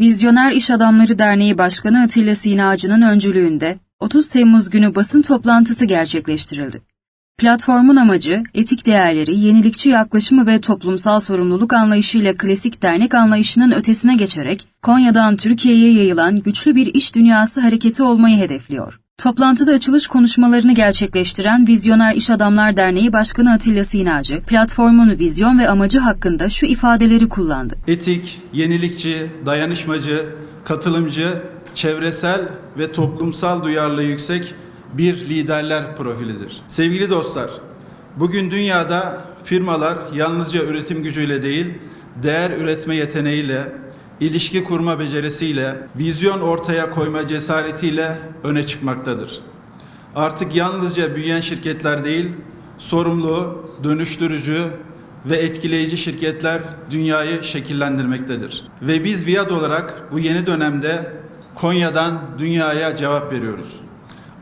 Vizyoner İş Adamları Derneği Başkanı Atilla Sinacı'nın öncülüğünde 30 Temmuz günü basın toplantısı gerçekleştirildi. Platformun amacı, etik değerleri, yenilikçi yaklaşımı ve toplumsal sorumluluk anlayışıyla klasik dernek anlayışının ötesine geçerek Konya'dan Türkiye'ye yayılan güçlü bir iş dünyası hareketi olmayı hedefliyor. Toplantıda açılış konuşmalarını gerçekleştiren Vizyoner İş Adamlar Derneği Başkanı Atilla Sinacı, platformun vizyon ve amacı hakkında şu ifadeleri kullandı. Etik, yenilikçi, dayanışmacı, katılımcı, çevresel ve toplumsal duyarlılığı yüksek bir liderler profilidir. Sevgili dostlar, bugün dünyada firmalar yalnızca üretim gücüyle değil, değer üretme yeteneğiyle, ilişki kurma becerisiyle, vizyon ortaya koyma cesaretiyle öne çıkmaktadır. Artık yalnızca büyüyen şirketler değil, sorumlu, dönüştürücü ve etkileyici şirketler dünyayı şekillendirmektedir. Ve biz Viad olarak bu yeni dönemde Konya'dan dünyaya cevap veriyoruz.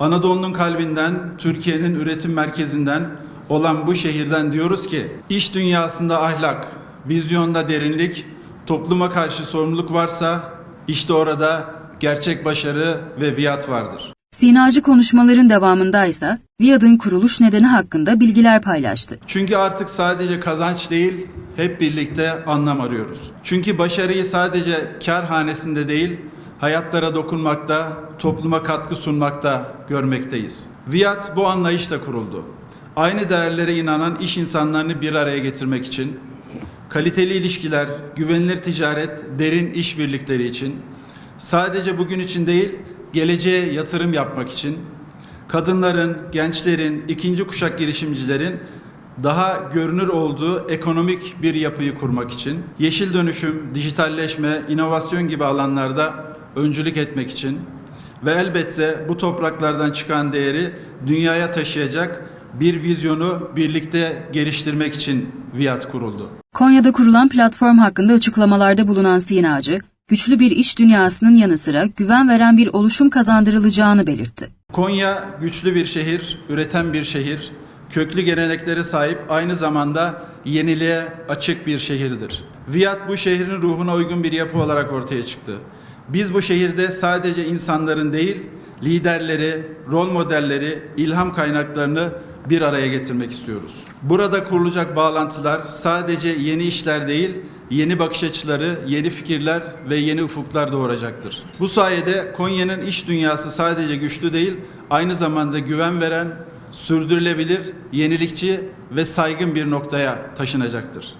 Anadolu'nun kalbinden, Türkiye'nin üretim merkezinden olan bu şehirden diyoruz ki iş dünyasında ahlak, vizyonda derinlik, topluma karşı sorumluluk varsa işte orada gerçek başarı ve viat vardır. Sinacı konuşmaların devamında ise VİAD'ın kuruluş nedeni hakkında bilgiler paylaştı. Çünkü artık sadece kazanç değil, hep birlikte anlam arıyoruz. Çünkü başarıyı sadece kar hanesinde değil, hayatlara dokunmakta, topluma katkı sunmakta görmekteyiz. Viat bu anlayışla kuruldu. Aynı değerlere inanan iş insanlarını bir araya getirmek için, kaliteli ilişkiler, güvenilir ticaret, derin işbirlikleri için, sadece bugün için değil, geleceğe yatırım yapmak için, kadınların, gençlerin, ikinci kuşak girişimcilerin daha görünür olduğu ekonomik bir yapıyı kurmak için, yeşil dönüşüm, dijitalleşme, inovasyon gibi alanlarda öncülük etmek için ve elbette bu topraklardan çıkan değeri dünyaya taşıyacak bir vizyonu birlikte geliştirmek için Viat kuruldu. Konya'da kurulan platform hakkında açıklamalarda bulunan Sinacı, güçlü bir iş dünyasının yanı sıra güven veren bir oluşum kazandırılacağını belirtti. Konya güçlü bir şehir, üreten bir şehir, köklü geleneklere sahip aynı zamanda yeniliğe açık bir şehirdir. Viat bu şehrin ruhuna uygun bir yapı olarak ortaya çıktı. Biz bu şehirde sadece insanların değil, liderleri, rol modelleri, ilham kaynaklarını bir araya getirmek istiyoruz. Burada kurulacak bağlantılar sadece yeni işler değil, yeni bakış açıları, yeni fikirler ve yeni ufuklar doğuracaktır. Bu sayede Konya'nın iş dünyası sadece güçlü değil, aynı zamanda güven veren, sürdürülebilir, yenilikçi ve saygın bir noktaya taşınacaktır.